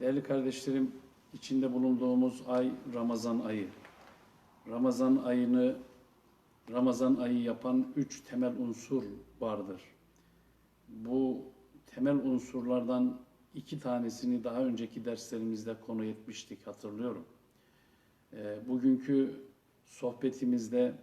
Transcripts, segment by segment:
Değerli kardeşlerim, içinde bulunduğumuz ay Ramazan ayı. Ramazan ayını Ramazan ayı yapan üç temel unsur vardır. Bu temel unsurlardan iki tanesini daha önceki derslerimizde konu etmiştik hatırlıyorum. Ee, Bugünkü sohbetimizde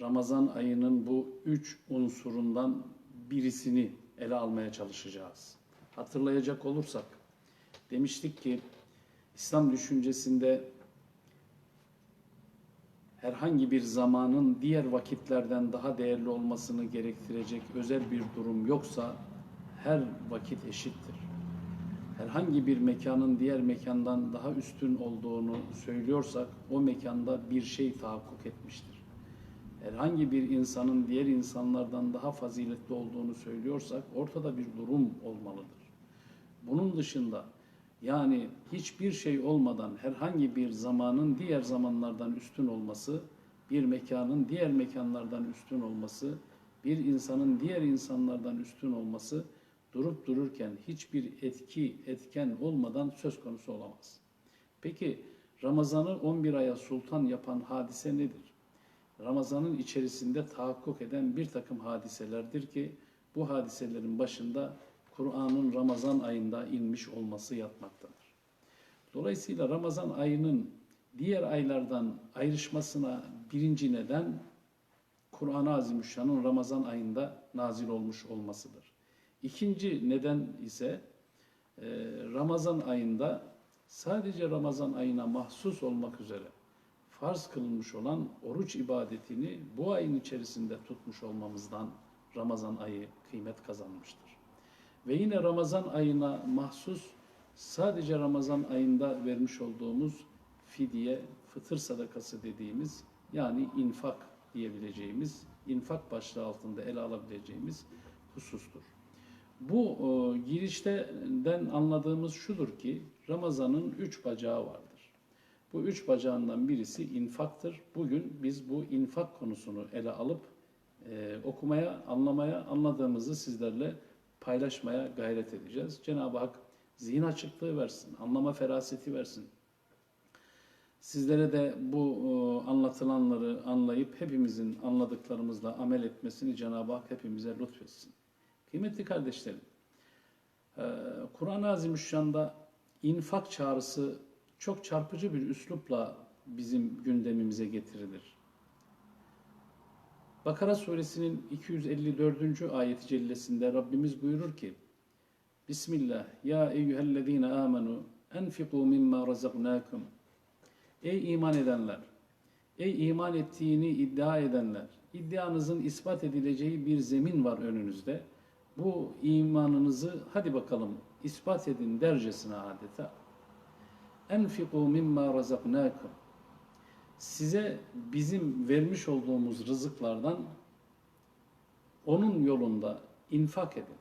Ramazan ayının bu üç unsurundan birisini ele almaya çalışacağız. Hatırlayacak olursak demiştik ki İslam düşüncesinde herhangi bir zamanın diğer vakitlerden daha değerli olmasını gerektirecek özel bir durum yoksa her vakit eşittir. Herhangi bir mekanın diğer mekandan daha üstün olduğunu söylüyorsak o mekanda bir şey tahakkuk etmiştir. Herhangi bir insanın diğer insanlardan daha faziletli olduğunu söylüyorsak ortada bir durum olmalıdır. Bunun dışında yani hiçbir şey olmadan herhangi bir zamanın diğer zamanlardan üstün olması, bir mekanın diğer mekanlardan üstün olması, bir insanın diğer insanlardan üstün olması durup dururken hiçbir etki, etken olmadan söz konusu olamaz. Peki Ramazan'ı 11 aya sultan yapan hadise nedir? Ramazan'ın içerisinde tahakkuk eden bir takım hadiselerdir ki bu hadiselerin başında Kur'an'ın Ramazan ayında inmiş olması yatmaktadır. Dolayısıyla Ramazan ayının diğer aylardan ayrışmasına birinci neden Kur'an-ı Azimüşşan'ın Ramazan ayında nazil olmuş olmasıdır. İkinci neden ise e, Ramazan ayında sadece Ramazan ayına mahsus olmak üzere farz kılınmış olan oruç ibadetini bu ayın içerisinde tutmuş olmamızdan Ramazan ayı kıymet kazanmıştır. Ve yine Ramazan ayına mahsus sadece Ramazan ayında vermiş olduğumuz fidye, fıtır sadakası dediğimiz yani infak diyebileceğimiz, infak başlığı altında ele alabileceğimiz husustur. Bu e, girişten anladığımız şudur ki Ramazan'ın üç bacağı vardır. Bu üç bacağından birisi infaktır. Bugün biz bu infak konusunu ele alıp e, okumaya, anlamaya, anladığımızı sizlerle paylaşmaya gayret edeceğiz. Cenab-ı Hak zihin açıklığı versin, anlama feraseti versin. Sizlere de bu e, anlatılanları anlayıp hepimizin anladıklarımızla amel etmesini Cenab-ı Hak hepimize lütfetsin. Kıymetli kardeşlerim, e, Kur'an-ı Azimüşşan'da infak çağrısı çok çarpıcı bir üslupla bizim gündemimize getirilir. Bakara suresinin 254. ayeti cellesinde Rabbimiz buyurur ki Bismillah ya eyyühellezine amenu enfiku mimma razaknakum Ey iman edenler Ey iman ettiğini iddia edenler iddianızın ispat edileceği bir zemin var önünüzde. Bu imanınızı hadi bakalım ispat edin dercesine adeta. Enfiku mimma razaknakum size bizim vermiş olduğumuz rızıklardan onun yolunda infak edin.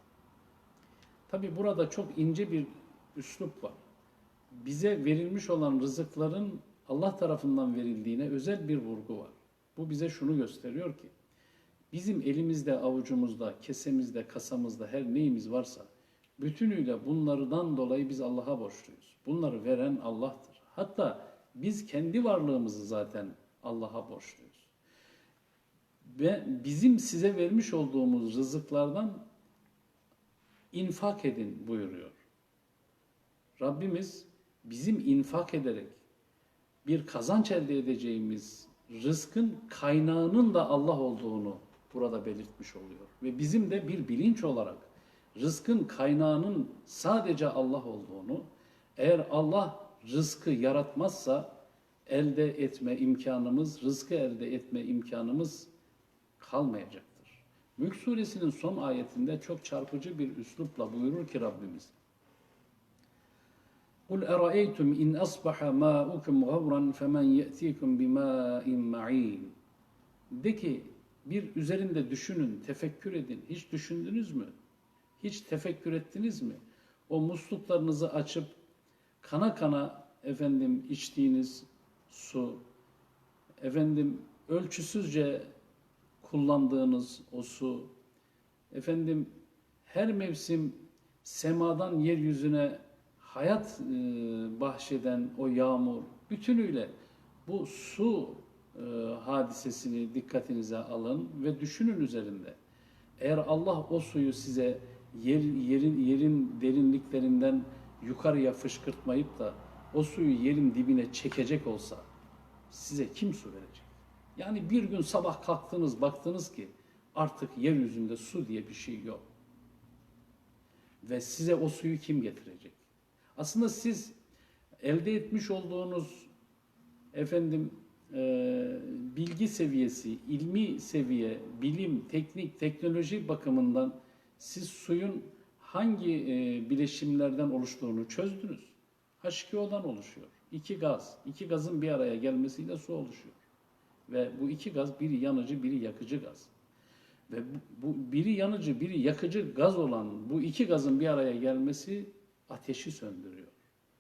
Tabi burada çok ince bir üslup var. Bize verilmiş olan rızıkların Allah tarafından verildiğine özel bir vurgu var. Bu bize şunu gösteriyor ki bizim elimizde, avucumuzda, kesemizde, kasamızda her neyimiz varsa bütünüyle bunlardan dolayı biz Allah'a borçluyuz. Bunları veren Allah'tır. Hatta biz kendi varlığımızı zaten Allah'a borçluyuz. Ve bizim size vermiş olduğumuz rızıklardan infak edin buyuruyor. Rabbimiz bizim infak ederek bir kazanç elde edeceğimiz rızkın kaynağının da Allah olduğunu burada belirtmiş oluyor. Ve bizim de bir bilinç olarak rızkın kaynağının sadece Allah olduğunu, eğer Allah rızkı yaratmazsa elde etme imkanımız, rızkı elde etme imkanımız kalmayacaktır. Mülk suresinin son ayetinde çok çarpıcı bir üslupla buyurur ki Rabbimiz. قُلْ اَرَأَيْتُمْ اِنْ أَصْبَحَ مَاءُكُمْ غَوْرًا فَمَنْ يَأْتِيكُمْ بِمَاءٍ مَعِينٍ De ki bir üzerinde düşünün, tefekkür edin. Hiç düşündünüz mü? Hiç tefekkür ettiniz mi? O musluklarınızı açıp kana kana efendim içtiğiniz su, efendim ölçüsüzce kullandığınız o su, efendim her mevsim semadan yeryüzüne hayat e, bahşeden o yağmur bütünüyle bu su e, hadisesini dikkatinize alın ve düşünün üzerinde. Eğer Allah o suyu size yer, yerin yerin derinliklerinden yukarıya fışkırtmayıp da o suyu yerin dibine çekecek olsa size kim su verecek? Yani bir gün sabah kalktınız baktınız ki artık yeryüzünde su diye bir şey yok. Ve size o suyu kim getirecek? Aslında siz elde etmiş olduğunuz efendim e, bilgi seviyesi, ilmi seviye, bilim, teknik, teknoloji bakımından siz suyun hangi e, bileşimlerden oluştuğunu çözdünüz. H2O'dan oluşuyor. İki gaz. iki gazın bir araya gelmesiyle su oluşuyor. Ve bu iki gaz biri yanıcı, biri yakıcı gaz. Ve bu, biri yanıcı, biri yakıcı gaz olan bu iki gazın bir araya gelmesi ateşi söndürüyor.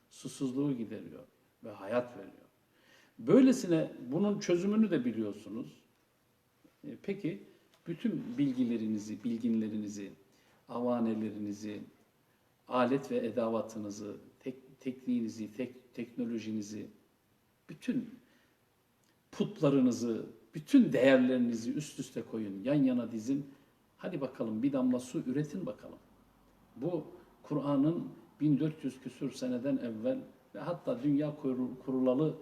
Susuzluğu gideriyor ve hayat veriyor. Böylesine bunun çözümünü de biliyorsunuz. E, Peki bütün bilgilerinizi, bilginlerinizi, avanelerinizi, alet ve edavatınızı, tek, tekniğinizi, tek, teknolojinizi, bütün putlarınızı, bütün değerlerinizi üst üste koyun, yan yana dizin. Hadi bakalım bir damla su üretin bakalım. Bu Kur'an'ın 1400 küsür seneden evvel ve hatta dünya kurul- kurulalı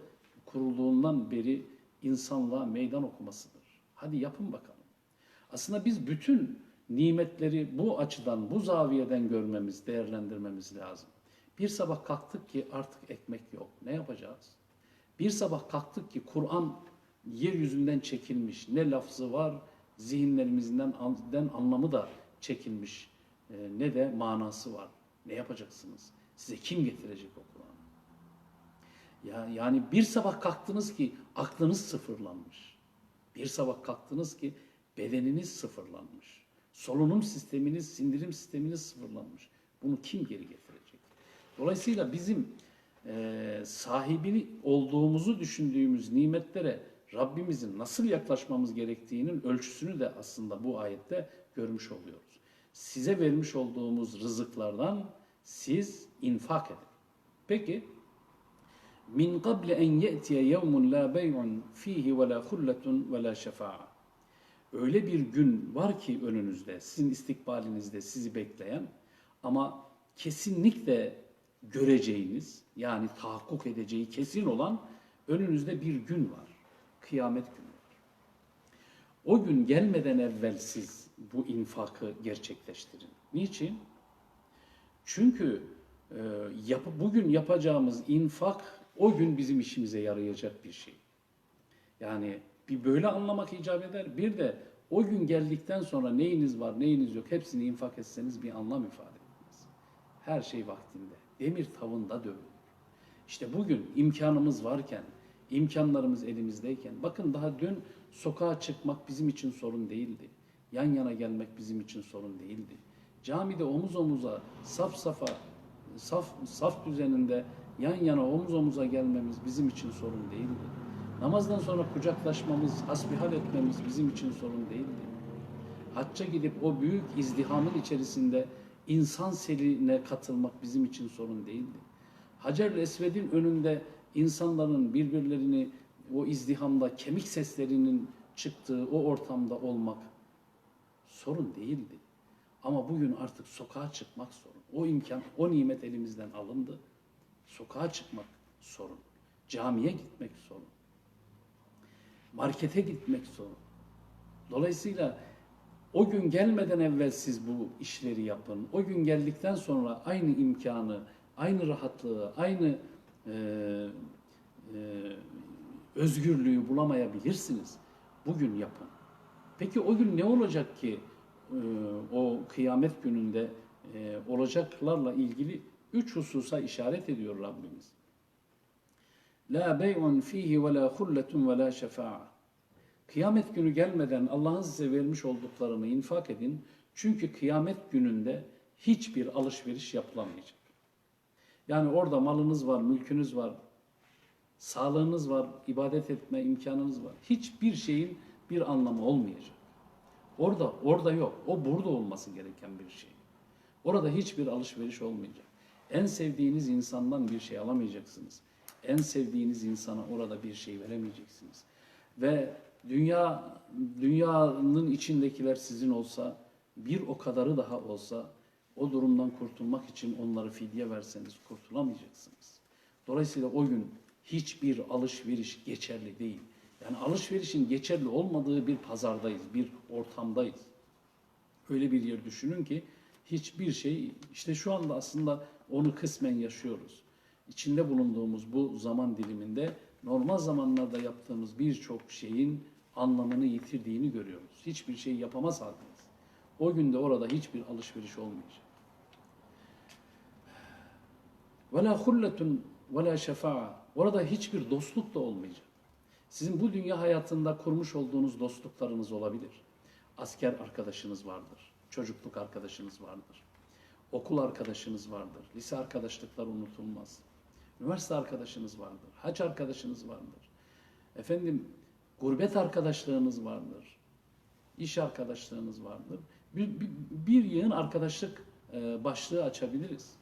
kurulduğundan beri insanlığa meydan okumasıdır. Hadi yapın bakalım. Aslında biz bütün nimetleri bu açıdan, bu zaviyeden görmemiz, değerlendirmemiz lazım. Bir sabah kalktık ki artık ekmek yok. Ne yapacağız? Bir sabah kalktık ki Kur'an yeryüzünden çekilmiş. Ne lafzı var, zihinlerimizden den anlamı da çekilmiş. Ee, ne de manası var. Ne yapacaksınız? Size kim getirecek o Kur'an'ı? Ya, yani bir sabah kalktınız ki aklınız sıfırlanmış. Bir sabah kalktınız ki bedeniniz sıfırlanmış. Solunum sisteminiz, sindirim sisteminiz sıfırlanmış. Bunu kim geri getirecek? Dolayısıyla bizim e, sahibini olduğumuzu düşündüğümüz nimetlere Rabbimizin nasıl yaklaşmamız gerektiğinin ölçüsünü de aslında bu ayette görmüş oluyoruz. Size vermiş olduğumuz rızıklardan siz infak edin. Peki min qabl en ye'tiye yevmun la bey'un fihi ve la hulletun ve la şefa'a. Öyle bir gün var ki önünüzde, sizin istikbalinizde sizi bekleyen ama kesinlikle göreceğiniz yani tahakkuk edeceği kesin olan önünüzde bir gün var. Kıyamet günü var. O gün gelmeden evvel siz bu infakı gerçekleştirin. Niçin? Çünkü e, yap, bugün yapacağımız infak o gün bizim işimize yarayacak bir şey. Yani bir böyle anlamak icap eder. Bir de o gün geldikten sonra neyiniz var, neyiniz yok hepsini infak etseniz bir anlam ifade etmez. Her şey vaktinde. Demir tavında dövülür. İşte bugün imkanımız varken, imkanlarımız elimizdeyken, bakın daha dün sokağa çıkmak bizim için sorun değildi. Yan yana gelmek bizim için sorun değildi. Camide omuz omuza, saf safa, saf, saf düzeninde yan yana omuz omuza gelmemiz bizim için sorun değildi. Namazdan sonra kucaklaşmamız, hasbihal etmemiz bizim için sorun değildi. Hacca gidip o büyük izdihamın içerisinde insan seline katılmak bizim için sorun değildi. Hacer-i Esved'in önünde insanların birbirlerini o izdihamda kemik seslerinin çıktığı o ortamda olmak sorun değildi. Ama bugün artık sokağa çıkmak sorun. O imkan, o nimet elimizden alındı. Sokağa çıkmak sorun. Camiye gitmek sorun. Markete gitmek sorun. Dolayısıyla o gün gelmeden evvel siz bu işleri yapın. O gün geldikten sonra aynı imkanı, aynı rahatlığı, aynı e, e, özgürlüğü bulamayabilirsiniz. Bugün yapın. Peki o gün ne olacak ki e, o kıyamet gününde e, olacaklarla ilgili üç hususa işaret ediyor Rabbimiz. La bey'un fihi ve la hulletun ve la şefa'a. Kıyamet günü gelmeden Allah'ın size vermiş olduklarını infak edin. Çünkü kıyamet gününde hiçbir alışveriş yapılamayacak. Yani orada malınız var, mülkünüz var, sağlığınız var, ibadet etme imkanınız var. Hiçbir şeyin bir anlamı olmayacak. Orada, orada yok. O burada olması gereken bir şey. Orada hiçbir alışveriş olmayacak. En sevdiğiniz insandan bir şey alamayacaksınız. En sevdiğiniz insana orada bir şey veremeyeceksiniz. Ve dünya dünyanın içindekiler sizin olsa bir o kadarı daha olsa o durumdan kurtulmak için onları fidye verseniz kurtulamayacaksınız. Dolayısıyla o gün hiçbir alışveriş geçerli değil. Yani alışverişin geçerli olmadığı bir pazardayız, bir ortamdayız. Öyle bir yer düşünün ki hiçbir şey işte şu anda aslında onu kısmen yaşıyoruz. İçinde bulunduğumuz bu zaman diliminde normal zamanlarda yaptığımız birçok şeyin anlamını yitirdiğini görüyoruz. Hiçbir şey yapamaz haldeyiz. O günde orada hiçbir alışveriş olmayacak. Hulletun ve la şefa'a. Orada hiçbir dostluk da olmayacak. Sizin bu dünya hayatında kurmuş olduğunuz dostluklarınız olabilir. Asker arkadaşınız vardır. Çocukluk arkadaşınız vardır. Okul arkadaşınız vardır. Lise arkadaşlıklar unutulmaz. Üniversite arkadaşınız vardır. Hac arkadaşınız vardır. Efendim gurbet arkadaşlığınız vardır. İş arkadaşlığınız vardır. Bir, bir, bir yığın arkadaşlık e, başlığı açabiliriz.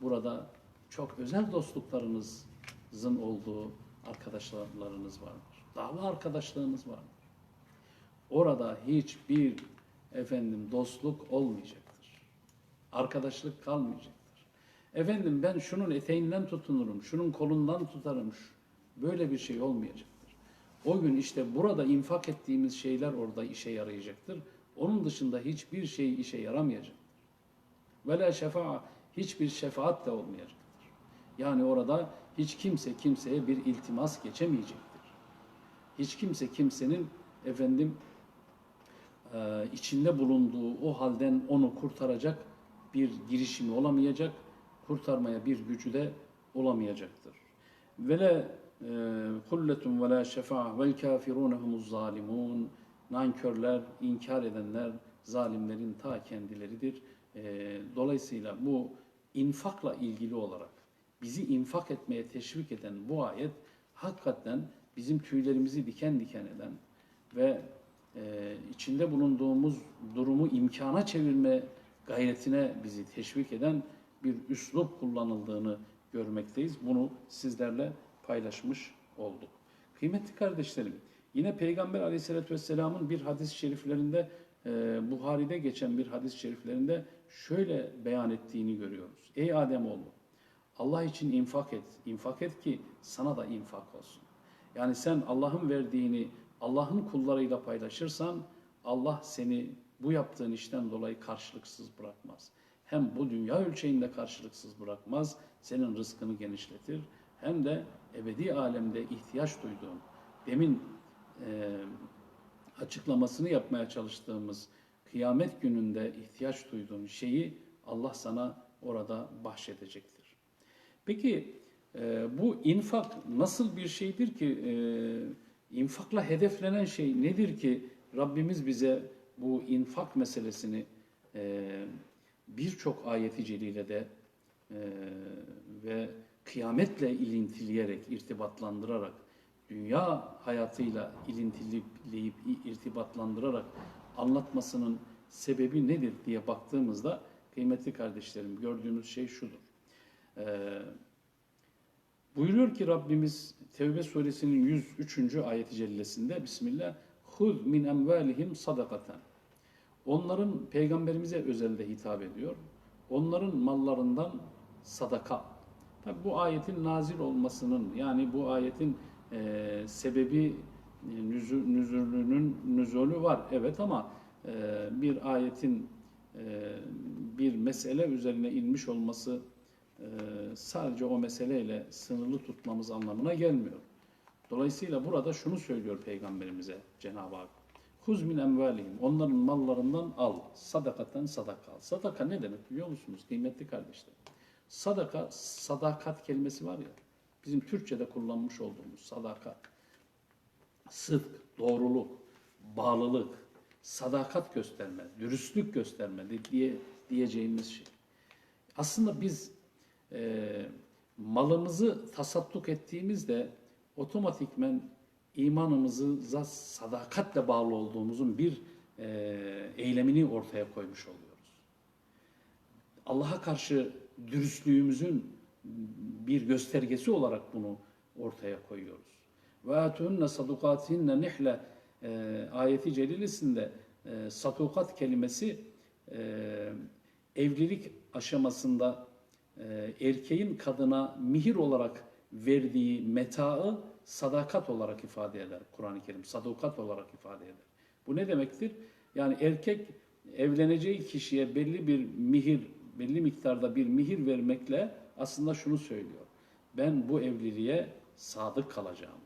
Burada çok özel dostluklarınızın olduğu arkadaşlarınız vardır. Dava arkadaşlığınız vardır. Orada hiçbir efendim dostluk olmayacaktır. Arkadaşlık kalmayacaktır. Efendim ben şunun eteğinden tutunurum, şunun kolundan tutarım. Böyle bir şey olmayacaktır. O gün işte burada infak ettiğimiz şeyler orada işe yarayacaktır. Onun dışında hiçbir şey işe yaramayacaktır. Ve la şefa'a hiçbir şefaat de olmayacaktır. Yani orada hiç kimse kimseye bir iltimas geçemeyecektir. Hiç kimse kimsenin efendim içinde bulunduğu o halden onu kurtaracak bir girişimi olamayacak, kurtarmaya bir gücü de olamayacaktır. Ve le kulletun ve la şefa'a vel kafirun humuz zalimun. Nankörler, inkar edenler zalimlerin ta kendileridir. E, dolayısıyla bu infakla ilgili olarak bizi infak etmeye teşvik eden bu ayet hakikaten bizim tüylerimizi diken diken eden ve e, içinde bulunduğumuz durumu imkana çevirme gayretine bizi teşvik eden bir üslup kullanıldığını görmekteyiz. Bunu sizlerle paylaşmış olduk. Kıymetli kardeşlerim, yine Peygamber aleyhissalatü vesselamın bir hadis-i şeriflerinde, e, Buhari'de geçen bir hadis-i şeriflerinde şöyle beyan ettiğini görüyoruz. Ey Ademoğlu, Allah için infak et. İnfak et ki sana da infak olsun. Yani sen Allah'ın verdiğini Allah'ın kullarıyla paylaşırsan Allah seni bu yaptığın işten dolayı karşılıksız bırakmaz. Hem bu dünya ölçeğinde karşılıksız bırakmaz, senin rızkını genişletir. Hem de ebedi alemde ihtiyaç duyduğun, demin e, açıklamasını yapmaya çalıştığımız kıyamet gününde ihtiyaç duyduğun şeyi Allah sana orada bahşedecektir. Peki e, bu infak nasıl bir şeydir ki? E, infakla hedeflenen şey nedir ki Rabbimiz bize bu infak meselesini e, birçok ayeti celilede e, ve kıyametle ilintileyerek, irtibatlandırarak, dünya hayatıyla ilintileyip irtibatlandırarak anlatmasının sebebi nedir diye baktığımızda kıymetli kardeşlerim gördüğünüz şey şudur. Ee, buyuruyor ki Rabbimiz Tevbe suresinin 103. ayeti cellesinde Bismillah Huz min emvalihim sadakaten Onların peygamberimize özelde hitap ediyor. Onların mallarından sadaka. Tabi bu ayetin nazil olmasının yani bu ayetin e, sebebi nüzul, nüzulünün nüzulü var evet ama e, bir ayetin e, bir mesele üzerine inmiş olması e, sadece o meseleyle sınırlı tutmamız anlamına gelmiyor. Dolayısıyla burada şunu söylüyor Peygamberimize Cenab-ı Hak. Huz min emvalihim. Onların mallarından al. Sadakaten sadaka al. Sadaka ne demek biliyor musunuz kıymetli kardeşler? Sadaka, sadakat kelimesi var ya, bizim Türkçe'de kullanmış olduğumuz sadakat. Sıdk, doğruluk, bağlılık, sadakat gösterme, dürüstlük gösterme diye diyeceğimiz şey. Aslında biz e, malımızı tasadduk ettiğimizde otomatikmen imanımızı sadakatle bağlı olduğumuzun bir e, eylemini ortaya koymuş oluyoruz. Allah'a karşı dürüstlüğümüzün bir göstergesi olarak bunu ortaya koyuyoruz. Ve atunne sadukatinne nihle e, ayeti celilesinde e, sadukat kelimesi e, evlilik aşamasında erkeğin kadına mihir olarak verdiği metaı sadakat olarak ifade eder Kur'an-ı Kerim. Sadukat olarak ifade eder. Bu ne demektir? Yani erkek evleneceği kişiye belli bir mihir, belli miktarda bir mihir vermekle aslında şunu söylüyor. Ben bu evliliğe sadık kalacağım.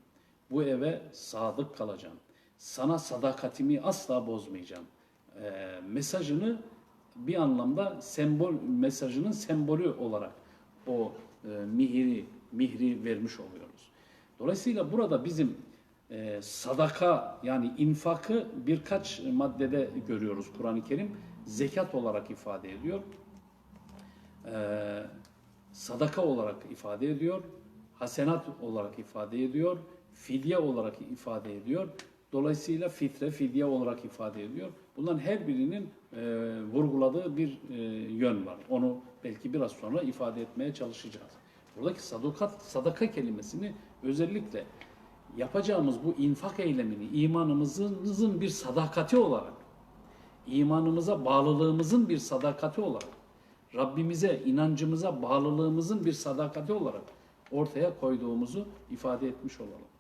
Bu eve sadık kalacağım. Sana sadakatimi asla bozmayacağım. Ee, mesajını bir anlamda sembol mesajının sembolü olarak o e, mihri mihri vermiş oluyoruz. Dolayısıyla burada bizim e, sadaka yani infakı birkaç maddede görüyoruz Kur'an-ı Kerim. Zekat olarak ifade ediyor. E, sadaka olarak ifade ediyor. Hasenat olarak ifade ediyor. Fidye olarak ifade ediyor. Dolayısıyla fitre, fidye olarak ifade ediyor. Bunların her birinin e, vurguladığı bir e, yön var. Onu belki biraz sonra ifade etmeye çalışacağız. Buradaki sadukat, sadaka kelimesini özellikle yapacağımız bu infak eylemini imanımızın bir sadakati olarak, imanımıza bağlılığımızın bir sadakati olarak, Rabbimize, inancımıza bağlılığımızın bir sadakati olarak ortaya koyduğumuzu ifade etmiş olalım.